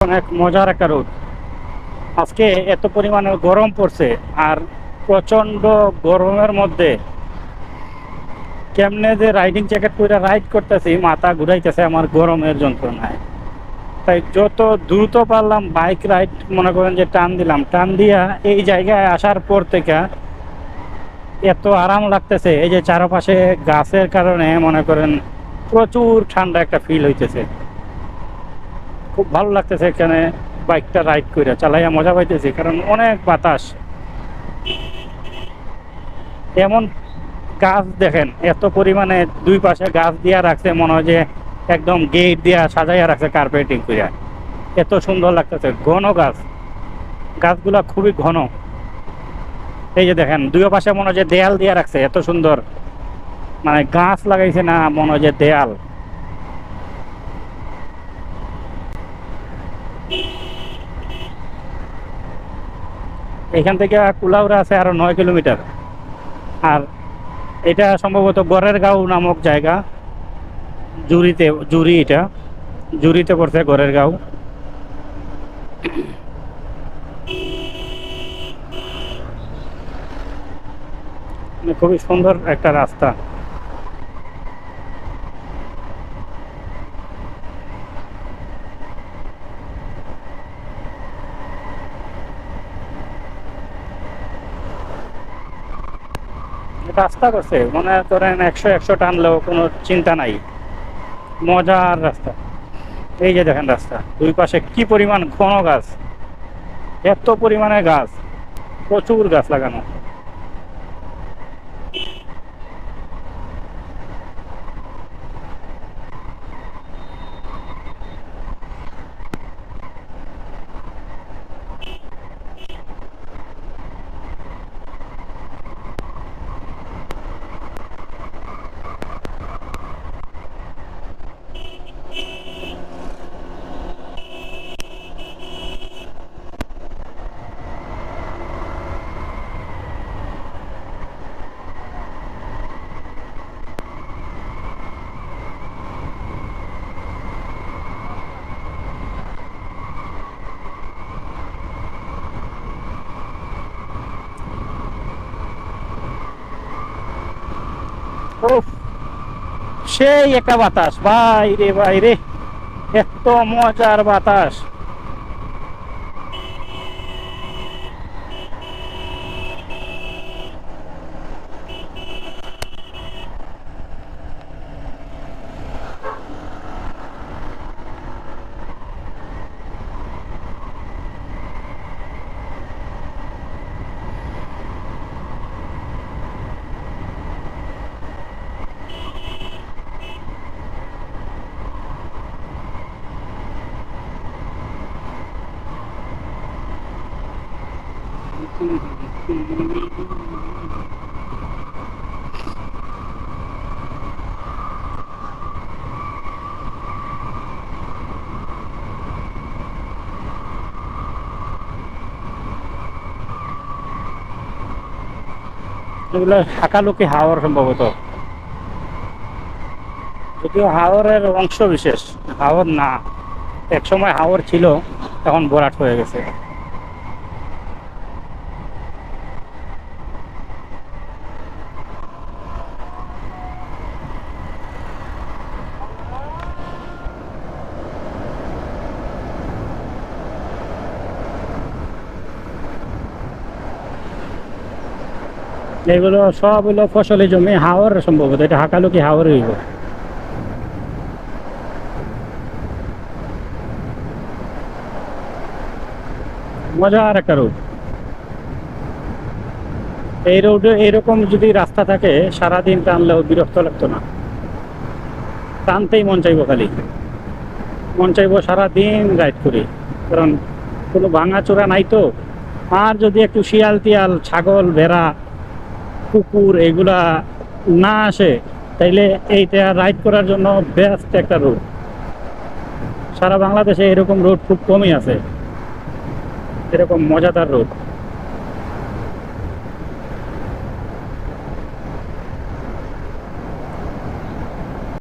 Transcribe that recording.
অনেক মজার একটা রোদ। আজকে এত পরিমাণে গরম পড়ছে আর প্রচণ্ড গরমের মধ্যে কেমনে যে রাইডিং জ্যাকেট পরে রাইড করতেছি, মাথা ঘুরাইতেছে আমার গরমের যন্ত্রণায়। তাই যত দ্রুত পারলাম বাইক রাইড মনে করেন যে টান দিলাম, টান দিয়া এই জায়গায় আসার পর থেকে এত আরাম লাগতেছে, এই যে চারপাশে গাছের কারণে মনে করেন প্রচুর ঠান্ডা একটা ফিল হইতেছে। খুব ভালো লাগতেছে এখানে বাইকটা রাইড করে চালাইয়া মজা পাইতেছি, কারণ অনেক বাতাস। এমন গাছ দেখেন, এত পরিমাণে দুই পাশে গাছ দিয়া রাখছে, মনে হয় যে একদম গেট দিয়া সাজাইয়া রাখছে কার্পেটিং করে এত সুন্দর লাগতেছে, ঘন গাছ। গাছগুলা খুবই ঘন। এই যে দেখেন, দুই পাশে মনে হয় যে দেয়াল দিয়া রাখছে, এত সুন্দর। মানে গাছ লাগাইছে না, মনে হয় যে দেয়াল। এখান থেকে কুলাউরা আছে আরও নয় কিলোমিটার। আর এটা সম্ভবত গড়ের গাঁও নামক জায়গা। জুরিতে, জুরি এটা। জুরিতে পড়ছে গড়ের গাঁও খুবই সুন্দর একটা রাস্তা। রাস্তা করছে। মনে করেন একশো একশো টানলেও কোনো চিন্তা নাই। মজার রাস্তা। এই যে দেখেন রাস্তা, দুই পাশে কি পরিমাণ ঘন গাছ, এত পরিমাণে গাছ, প্রচুর গাছ লাগানো। সেই একটা বাতাস ভাই রে ভাই রে এত মজার বাতাস এগুলো হাকালুকি হাওর সম্ভবত যদিও হাওরের অংশ বিশেষ হাওর না, এক সময় হাওর ছিল, এখন ভরাট হয়ে গেছে। এগুলো সব হলো ফসলি জমি, হাওর সম্ভবত। এটা হাকালুকি হাওর হইব? মজার একটা রোড। এই রোডে এইরকম যদি রাস্তা থাকে, সারাদিন টানলেও বিরক্ত লাগতো না। টানতেই মন চাইব খালি। মন চাইব সারাদিন রাইড করি। কারণ কোনো ভাঙাচোরা নাই তো। আর যদি একটু শিয়াল টিয়াল, ছাগল, ভেড়া কুকুর এগুলা না আসে, তাইলে এইটা রাইড করার জন্য বেস্ট একটা রুট সারা বাংলাদেশে এরকম রোড খুব কমই আছে। এরকম মজাদার রোড